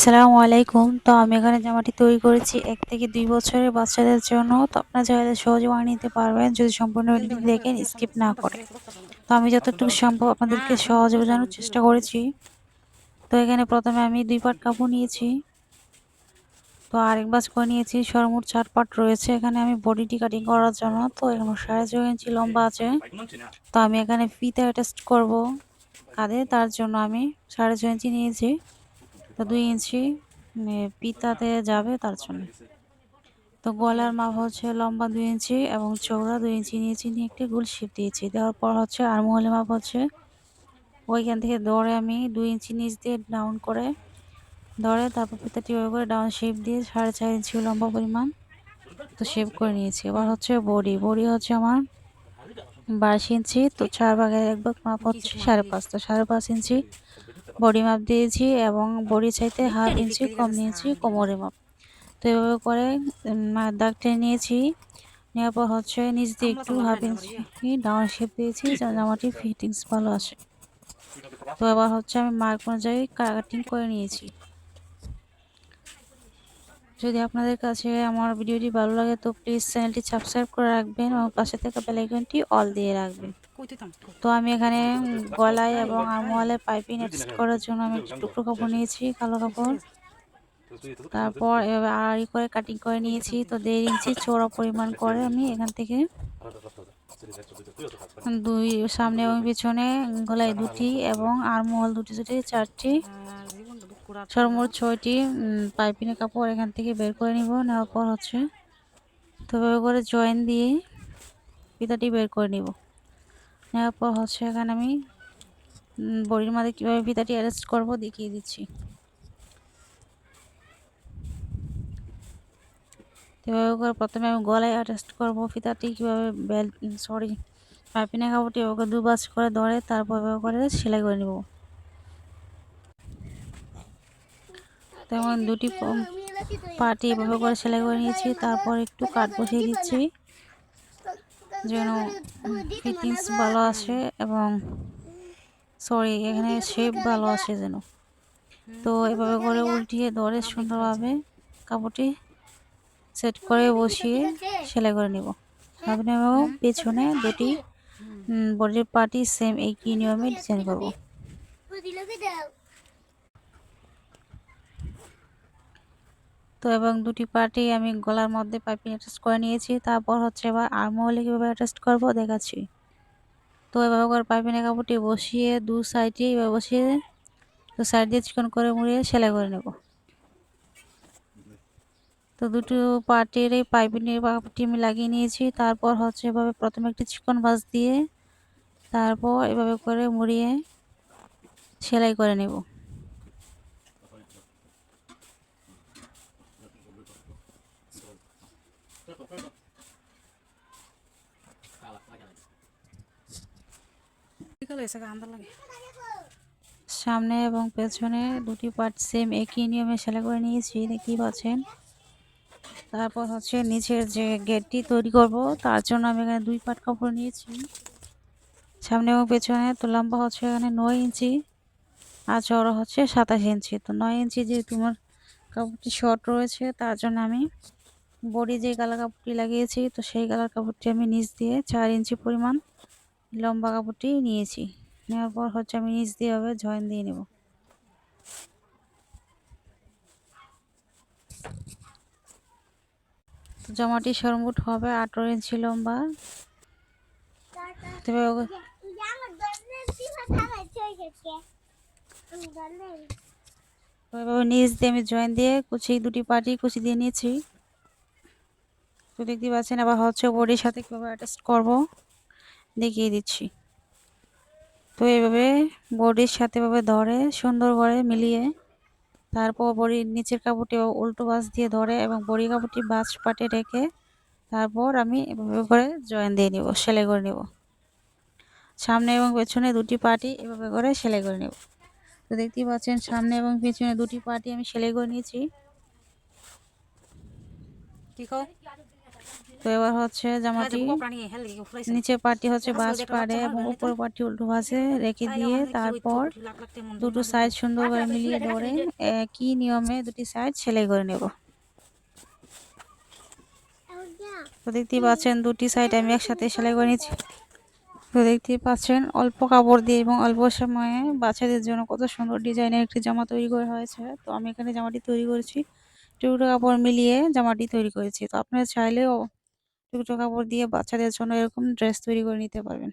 আসসালামু আলাইকুম। তো আমি এখানে জামাটি তৈরি করেছি এক থেকে দুই বছরের বাচ্চাদের জন্য। তো আপনারা চাইলে সহজে বানিয়ে নিতে পারবেন, যদি সম্পূর্ণ ভিডিওটি দেখেন, স্কিপ না করে। তো আমি যতটুকু সম্ভব আপনাদেরকে সহজে বোঝানোর চেষ্টা করেছি। তো এখানে প্রথমে আমি দুই পাট কাপড় নিয়েছি। তো আরেক বাস করে নিয়েছি সর্বমোট চার পাট রয়েছে। এখানে আমি বডিটি কাটিং করার জন্য, তো এখানে সাড়ে ছয় ইঞ্চি লম্বা আছে। তো আমি এখানে ফিতে অ্যাটাচ করব কাঁধে, তার জন্য আমি সাড়ে ছয় ইঞ্চি নিয়েছি। তো দুই ইঞ্চি পিতাতে যাবে তার জন্য। তো গলার মাপ হচ্ছে লম্বা দুই ইঞ্চি এবং চৌড়া দুই ইঞ্চি নিয়েছি নিয়ে একটি গোল শেপ দিয়েছি। দেওয়ার পর হচ্ছে আরমহলের মাপ হচ্ছে, ওইখান থেকে দৌড়ে আমি দুই ইঞ্চি নিচ দিয়ে ডাউন করে ধরে তারপর পিতাটি ওই করে ডাউন শেপ দিয়ে সাড়ে চার ইঞ্চি লম্বা পরিমাণ তো শেপ করে নিয়েছি। এবার হচ্ছে বডি বডি হচ্ছে আমার বাইশ ইঞ্চি, তো চার ভাগের এক ভাগ মাপ হচ্ছে সাড়ে পাঁচ, তো সাড়ে পাঁচ ইঞ্চি বডি মাপ দিয়েছি এবং বডি চাইতে হাফ ইঞ্চি কম নিয়েছি কোমরে মাপ। তো এভাবে করে দাগ টেনে নিয়েছি। নেওয়ার পর হচ্ছে নিচ দিয়ে একটু হাফ ইঞ্চি ডাউন শেপ দিয়েছি জামাটি ফিটিংস ভালো আসে। তো এবার হচ্ছে আমি মার্ক অনুযায়ী কাটিং করে নিয়েছি। যদি আপনাদের কাছে আমার ভিডিওটি ভালো লাগে, তো প্লিজ চ্যানেলটি সাবস্ক্রাইব করে রাখবেন এবং পাশে থাকা বেলাইকনটি অল দিয়ে রাখবেন। তো আমি এখানে গলায় এবং আরমোয়ালে পাইপিং অ্যাডজাস্ট করার জন্য আমি টুকরো কাপড় নিয়েছি, কালো কাপড়। তারপর আড়াই করে কাটিং করে নিয়েছি, তো দেড় ইঞ্চি চৌড়া পরিমাণ করে আমি এখান থেকে দুই সামনে এবং পিছনে গলায় দুটি এবং আরমোয়াল দুটি দুটি, চারটি সর্বমোট ছয়টি পাইপিনের কাপড় এখান থেকে বের করে নিব নেওয়ার পর হচ্ছে তো করে জয়েন দিয়ে পিতাটি বের করে নিব। নেওয়ার পর হচ্ছে এখানে আমি বড়ির মাঝে কীভাবে ফিতাটি অ্যারেস্ট করব দেখিয়ে দিচ্ছি। এভাবে করে প্রথমে আমি গলায় অ্যাডজাস্ট করব ফিতাটি কীভাবে বেল সরি পাইপিনে কাপড়টি ওকে দু বাস করে ধরে তারপর করে সেলাই করে নেব। তেমন দুটি পাটি এভাবে করে সেলাই করে নিয়েছি, তারপর একটু কাট বসিয়ে দিচ্ছি, যেন ফিটিংস ভালো আসে এবং সরি এখানে শেপ ভালো আসে যেন। তো এভাবে করে উল্টিয়ে ধরে সুন্দরভাবে কাপড়টি সেট করে বসিয়ে সেলাই করে নেব। সামনে এবং পেছনে দুটি বডির পার্টি সেম এই একই নিয়মে ডিজাইন করব। তো এবং দুটি পার্টি আমি গলার মধ্যে পাইপিং অ্যাটাচ করে নিয়েছি। তারপর হচ্ছে এবার আর্মহলে কীভাবে অ্যাটাচ করব দেখাচ্ছি। তো এভাবে করে পাইপিনের কাপড়টি বসিয়ে দু সাইডে এভাবে বসিয়ে তো সাইড দিয়ে চিকন করে মুড়িয়ে সেলাই করে নেব। তো দুটো পার্টির এই পাইপিনের কাপড়টি আমি লাগিয়ে নিয়েছি। তারপর হচ্ছে এভাবে প্রথমে একটি চিকন বাস দিয়ে তারপর এভাবে করে মুড়িয়ে সেলাই করে নেব। সামনে এবং পেছনে দুটি পার্ট সেম একই নিয়মে সেলাই করে নিয়েছি, দেখতেই পাচ্ছেন। তারপর হচ্ছে নিচের যে গেটটি তৈরি করব, তার জন্য আমি এখানে দুই পাট কাপড় নিয়েছি। সামনে এবং পেছনে তো লম্বা হচ্ছে এখানে নয় ইঞ্চি, আর চড়া হচ্ছে সাতাশ ইঞ্চি। তো নয় ইঞ্চি যে তোমার কাপড়টি শর্ট রয়েছে, তার জন্য আমি বডি যে কালার কাপড়টি লাগিয়েছি, তো সেই কালার কাপড়টি আমি নিচ দিয়ে চার ইঞ্চি পরিমাণ লম্বা কাপড়টি নিয়েছি। নেওয়ার পর হচ্ছে আমি নিচ দিয়ে হবে জয়েন দিয়ে নেব। তো জামাটি সরমুট হবে আঠারো ইঞ্চি লম্বা। তবে নিচ দিয়ে আমি জয়েন দিয়ে কুচি দুটি পাটি কুচি দিয়ে নিয়েছি তো দেখতে পাচ্ছেন, আবার হচ্ছে বডির সাথে কীভাবে অ্যাটাচ করব। দেখিয়ে দিচ্ছি। তো এইভাবে বডির সাথে এভাবে ধরে, সুন্দর করে মিলিয়ে তারপর বড়ির নিচের কাপড়টি উল্টো বাস দিয়ে ধরে এবং বড়ি কাপড়টি বাস পাটে রেখে তারপর আমি এভাবে করে জয়েন দিয়ে নিব, সেলাই করে নেব। সামনে এবং পেছনে দুটি পাটি এভাবে করে সেলাই করে নেব। তো দেখতেই পাচ্ছেন, সামনে এবং পেছনে দুটি পাটি আমি সেলাই করে নিয়েছি। কি তো এবার হচ্ছে জামাটি নিচের পাটি হচ্ছে বাজ পাড়ে এবং উপরের পাটি উল্টো ভাঁজে রেখে দিয়ে তারপর দুটো সাইড সুন্দর করে মিলিয়ে ধরে একই নিয়মে দুটি সাইড সেলাই করে নেব। তো দেখতেই পাচ্ছেন দুটি সাইড আমি একসাথে সেলাই করে নিচ্ছি। তো দেখতেই পাচ্ছেন অল্প কাপড় দিয়ে এবং অল্প সময়ে বাচ্চাদের জন্য কত সুন্দর ডিজাইনের একটি জামা তৈরি করা হয়েছে। তো আমি এখানে জামাটি তৈরি করেছি। টুকরো কাপড় মিলিয়ে জামাটি তৈরি করেছি। তো আপনারা চাইলেও টুকরো কাপড় দিয়ে বাচ্চাদের জন্য এরকম ড্রেস তৈরি করে নিতে পারবেন।